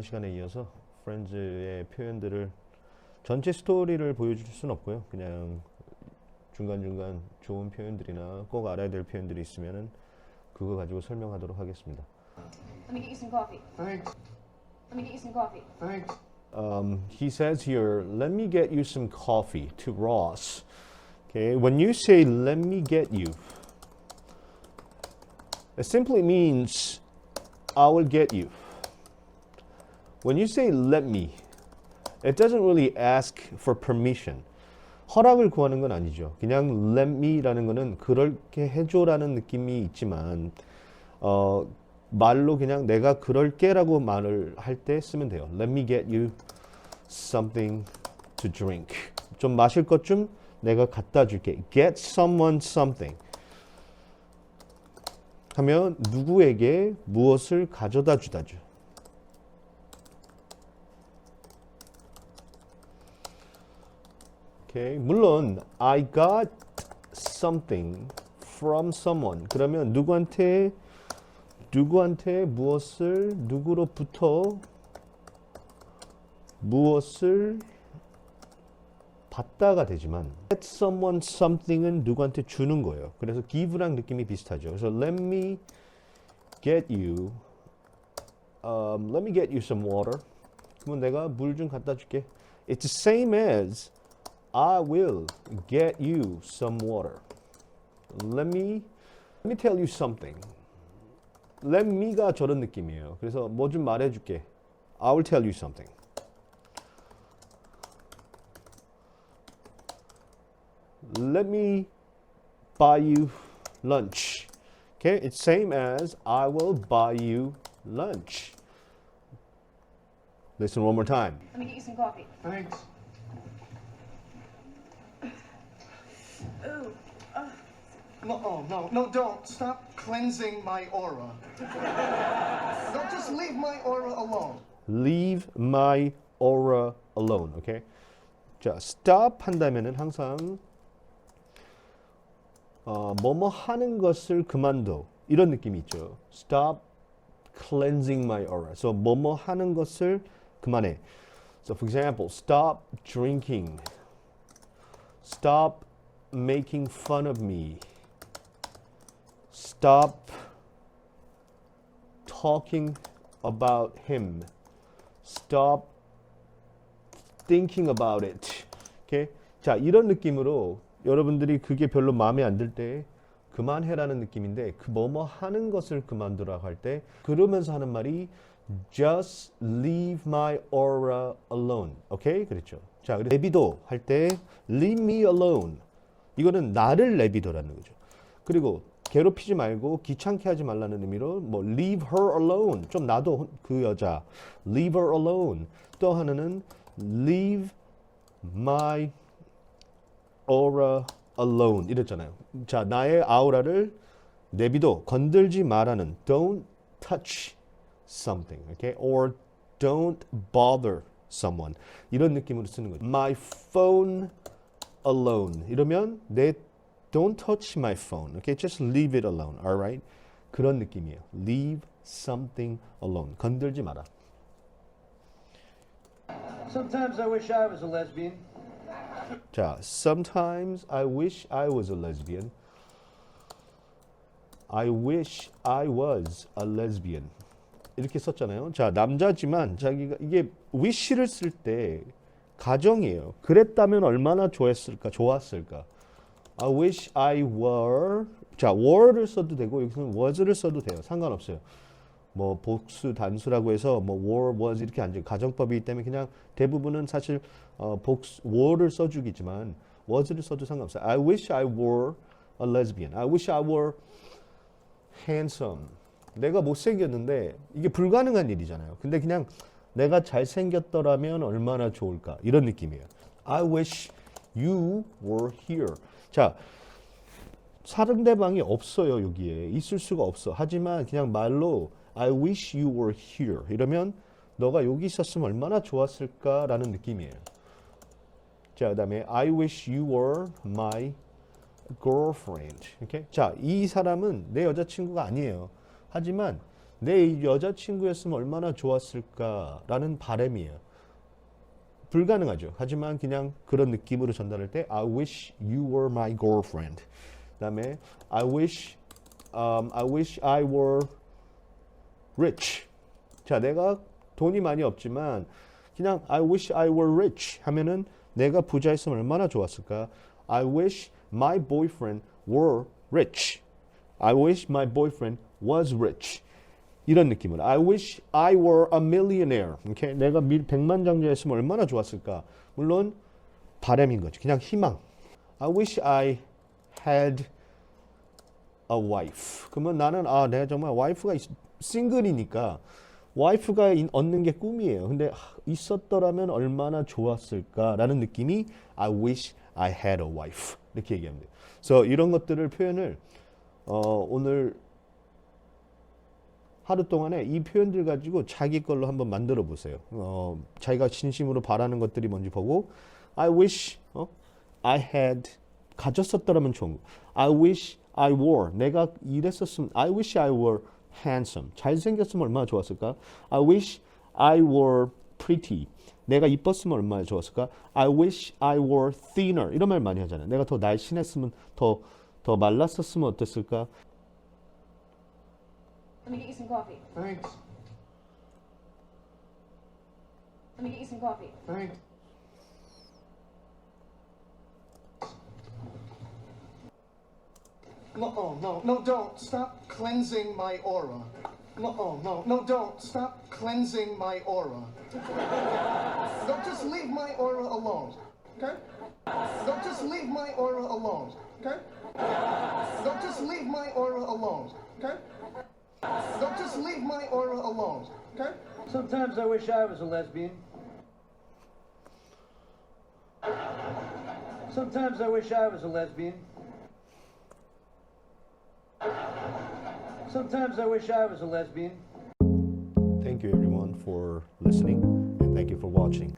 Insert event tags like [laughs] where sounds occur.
지난 시간에 이어서 프렌즈의 표현들을 전체 스토리를 보여줄 수는 없고요. 그냥 중간중간 좋은 표현들이나 꼭 알아야 될 표현들이 있으면은 그거 가지고 설명하도록 하겠습니다. Let me get you some coffee. Thanks. Let me get you some coffee. Thanks. Um, he says here, let me get you some coffee to Ross. Okay, when you say let me get you, it simply means I will get you. When you say let me, it doesn't really ask for permission. 허락을 구하는 건 아니죠. 그냥 let me라는 거는 그렇게 해줘라는 느낌이 있지만 어, 말로 그냥 내가 그럴게라고 말을 할 때 쓰면 돼요. Let me get you something to drink. 좀 마실 것 좀 내가 갖다 줄게. Get someone something. 하면 누구에게 무엇을 가져다 주다죠. 오케이. 물론 I got something from someone. 그러면 누구한테 누구한테 무엇을 누구로부터 무엇을 받다가 되지만 get someone something은 누구한테 주는 거예요. 그래서 give랑 느낌이 비슷하죠. 그래서 let me get you um, let me get you some water. 그러면 내가 물 좀 갖다 줄게. It's the same as I will get you some water. Let me let me tell you something. Let me가 저런 느낌이에요. 그래서 뭐 좀 말해줄게. I will tell you something. Let me buy you lunch. Okay, it's same as I will buy you lunch. Listen one more time. Let me get you some coffee. Thanks. Ooh. No, oh, no, no, don't. Stop cleansing my aura. [laughs] no, just leave my aura alone. Leave my aura alone. Okay? 자, stop 한다면은 항상 어, 뭐뭐 하는 것을 그만둬. 이런 느낌이 있죠. Stop cleansing my aura. So 뭐뭐 하는 것을 그만해. So for example, stop drinking. Stop making fun of me. Stop talking about him. Stop thinking about it. 오케이? 자, 이런 느낌으로 여러분들이 그게 별로 마음에 안 들 때 그만해라는 느낌인데 그 뭐뭐 하는 것을 그만두라고 할때 그러면서 하는 말이 just leave my aura alone. 오케이? 그렇죠. 자, 그래서 레비도 할 때 leave me alone. 이거는 나를 레비도라는 거죠. 그리고 괴롭히지 말고 귀찮게 하지 말라는 의미로 뭐 leave her alone 좀 놔둬 그 여자 leave her alone 또 하나는 leave my aura alone 이랬잖아요. 자 나의 아우라를 내비도 건들지 말라는 don't touch something, okay? Or don't bother someone 이런 느낌으로 쓰는 거죠. My phone alone 이러면 내 don't touch my phone, okay? Just leave it alone, alright? 그런 느낌이에요. Leave something alone. 건들지 마라. Sometimes I wish I was a lesbian. 자, sometimes I wish I was a lesbian. I wish I was a lesbian. 이렇게 썼잖아요. 자, 남자지만 자기가 이게 wish를 쓸 때 가정이에요. 그랬다면 얼마나 좋았을까? 좋았을까? I wish I were 자, were를 써도 되고 여기서는 was를 써도 돼요. 상관없어요. 뭐 복수 단수라고 해서 뭐 war was 이렇게 안 돼. 가정법이기 때문에 그냥 대부분은 사실 어, 복수 were를 써 주기지만 was를 써도 상관없어요. I wish I were a lesbian. I wish I were handsome. 내가 못생겼는데 이게 불가능한 일이잖아요. 근데 그냥 내가 잘생겼더라면 얼마나 좋을까 이런 느낌이에요. I wish you were here. 자, 상대방이 없어요 여기에 있을 수가 없어. 하지만 그냥 말로 I wish you were here 이러면 너가 여기 있었으면 얼마나 좋았을까라는 느낌이에요. 자, 그다음에 I wish you were my girlfriend. 이렇게. 자, 이 사람은 내 여자친구가 아니에요. 하지만 내 여자친구였으면 얼마나 좋았을까라는 바람이에요. 불가능하죠. 하지만 그냥 그런 느낌으로 전달할 때 I wish you were my girlfriend. 그다음에 I wish um, I wish I were rich. 자, 내가 돈이 많이 없지만 그냥 I wish I were rich 하면은 내가 부자였으면 얼마나 좋았을까? I wish my boyfriend were rich. I wish my boyfriend was rich. 이런 느낌으로 I wish I were a millionaire. 오케이? 내가 밀 백만장자였으면 얼마나 좋았을까? 물론 바람인 거지. 그냥 희망. I wish I had a wife. 그러면 나는 아 내가 정말 와이프가 있, 싱글이니까 와이프가 인- 얻는 게 꿈이에요. 근데 하, 있었더라면 얼마나 좋았을까라는 느낌이 I wish I had a wife 이렇게 돼요. 그래서 이런 것들을 표현을 어, 오늘 하루 동안에 이 표현들 가지고 자기 걸로 한번 만들어 보세요. 어, 자기가 진심으로 바라는 것들이 뭔지 보고 I wish 어? I had 가졌었더라면 좋은 거. I wish I were 내가 이랬었으면 I wish I were handsome 잘생겼으면 얼마나 좋았을까? I wish I were pretty 내가 이뻤으면 얼마나 좋았을까? I wish I were thinner 이런 말 많이 하잖아요. 내가 더 날씬했으면 더 더 말랐었으면 어땠을까? Let me get you some coffee. Thanks. Let me get you some coffee. Thanks. No, oh, no, no, don't. Stop cleansing my aura. No, oh, no, no, don't. Stop cleansing my aura. Don't just leave my aura alone, okay? Don't just leave my aura alone, okay? Don't just leave my aura alone, okay? Don't just leave my aura alone, okay? Sometimes I wish I was a lesbian. Sometimes I wish I was a lesbian. Sometimes I wish I was a lesbian. Thank you everyone for listening and thank you for watching.